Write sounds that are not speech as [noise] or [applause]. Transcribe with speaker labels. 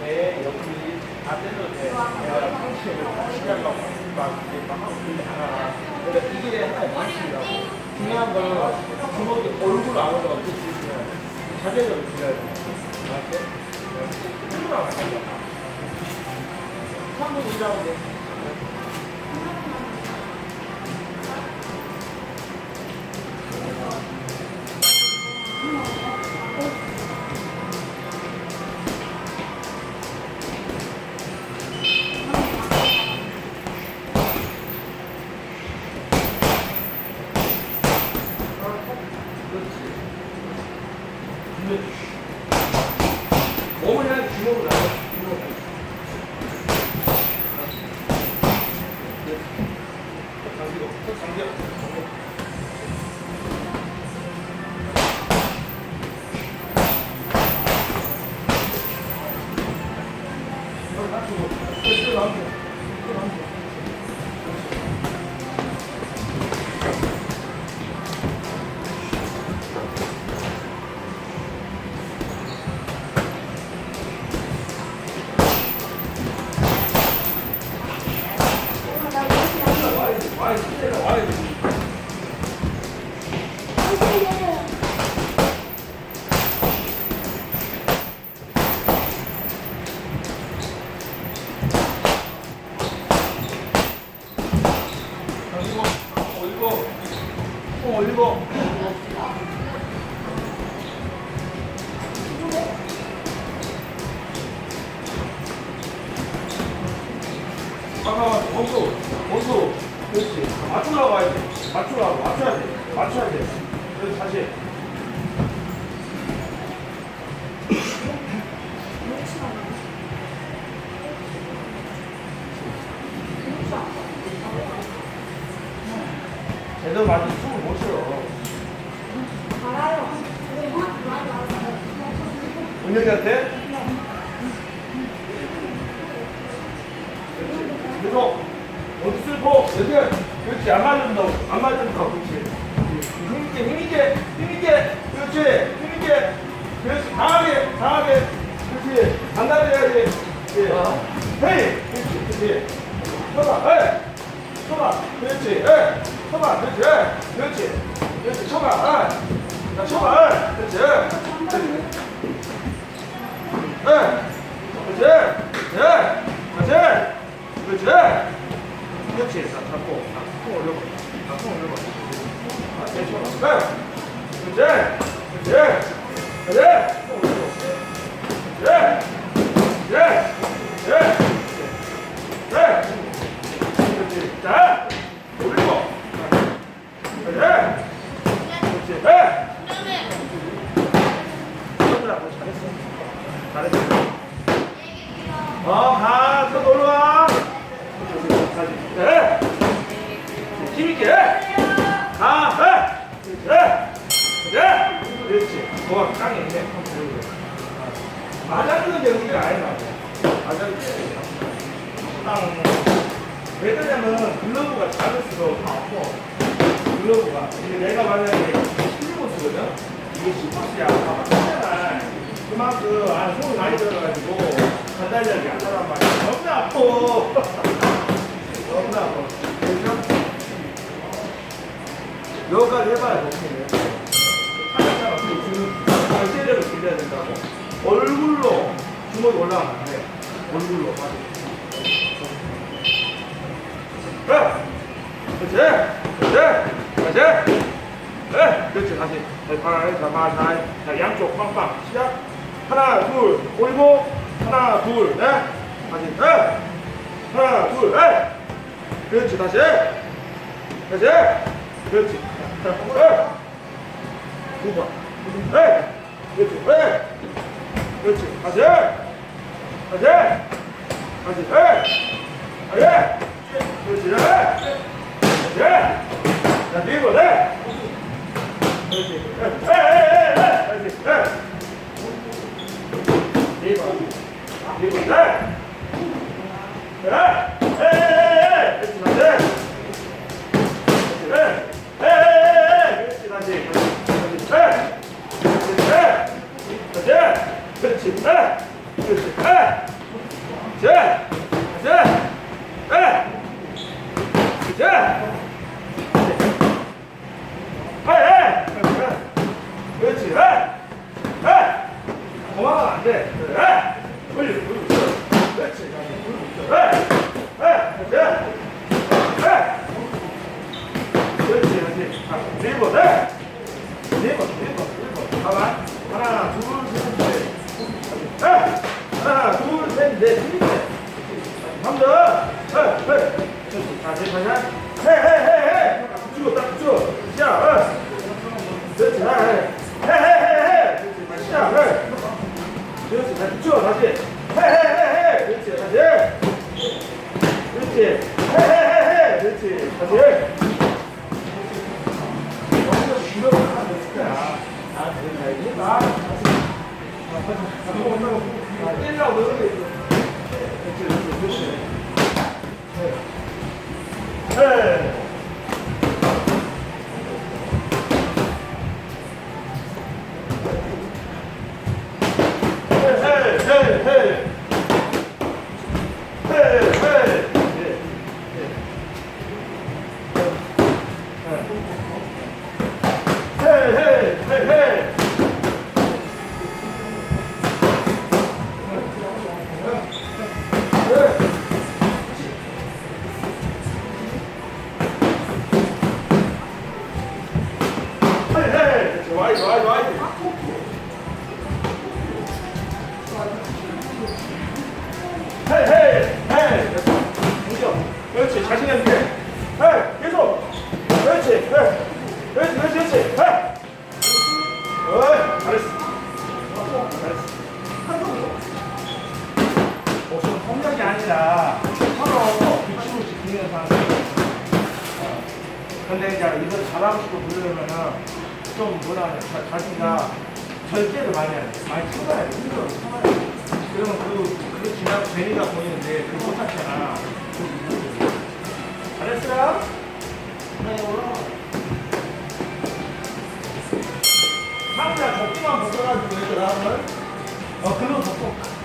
Speaker 1: 배 옆이 다 떼도 돼. 내가 방식을 방식이라고 막 이렇게 막 하고 그러지 그게 하나의 방식이라고. 중요한 거는 주먹이 얼굴 안 올라가고 있으면 자제력을 길러야 돼. 맞지? 힘으로 안 가요. 3분 일하고 돼. 몸을 맞추라고, 맞춰야 돼. 맞춰야 돼. 그래서 다시. 제대로 맞으면 숨을 못 쉬어. 은혁이한테? 계속 어디 슬퍼 여기 그렇지 안 맞는다고 안 맞는다고 그렇지 힘있게 힘있게 힘있게 그렇지 힘있게. 그렇지 강하게 강하게 그렇지. 단단해야지. 그렇지. 헤이! 그렇지 그렇지. 쳐봐 에이! 쳐봐 그렇지 에이! 쳐봐 그렇지 에이! 그렇지. 그렇지 쳐봐 자 쳐봐 에이! 그렇지 잘했어. 어, 가, 또 놀러 와. 네. 힘있게. 가, 네. 네. 네. 그렇지. 좋아, 땅에 있네. 맞아주는 경기가 아니라. 맞아주는 땅. 왜 그러냐면 글러브가 작을수록 더 아파. 글러브가. 근데 내가 만약에 10번 쓰거든? 이게 10번이야. 다 맞잖아. 그만큼 안 손이 많이 들어가지고 관달력이 안 나란 말이야. 너무 아파. [laughs] 너무 아파. 그래서 여기까지 해봐야 되겠네. 차근차근 그 주- 전체력을 길러야 된다고. 얼굴로 주먹이 올라가면 안 돼. 얼굴로. 그래. 그렇지. 그렇지. 그렇지. 네, 그렇지. 다시. 자, 발, 자, 발, 잘. 자, 양쪽 빵빵. 시작. 하나, 둘. 올리고. 하나, 둘, 넷. 다시. 네. 하나, 둘, 넷. 그렇지. 다시. 다시. 그렇지. 자, 네. 두 번. 네. 그렇지. 네. 그렇지. 다시. 다시. 다시. 네. 다시. 그렇지. 네. 그렇지. 자, 밀고, 네. 그렇지. 그렇지. 에. 밀고. 밀고, 네. 에, 에, 에, 에, 그렇지. 에. 다시. 그렇지. 에. 그렇지. 에. 그렇지. 그렇지. 에. 그렇지. 에. 그렇지. 그렇지. 에. 자. 해, 해. 그렇지, 해. 해. 도망가면 안 돼. 해. 올려, 올려. 그렇지. 해. 해. 자. 해. 그렇지, 그렇지. 자, 네 번, 네. 네 번, 네 번, 네 번. 가만. 하나, 둘, 셋, 넷. 해. 하나, 둘, 셋, 넷. 한 번. 해, 해. 자, 네 번. 해, 해, 해, 해. 붙이고 딱 붙여. 시작. 해. 그렇지, 좋아, 좋 그렇지 자신감 있게. 헤이 계속. 그렇지 헤이. 그렇지 그렇지 그렇지. 헤이. 어이 잘했어. 잘했어. 목숨은 폭력이 아니라 서로 규칙을 지키는 사람 어. 근데 이제 이걸 잘하고 싶고 그러려면은 좀 뭐라 하냐 자- 자기가 절제를 많이 해야 돼. 많이 참아야 돼. 힘들어 참아야 돼. 그러면 그, 그 지나고 재미가 보이는데 그걸 못하잖아. 네, 올라. 상자 덮고만 벗어가지고 얘들아, 오늘? 어, 그거 덮고.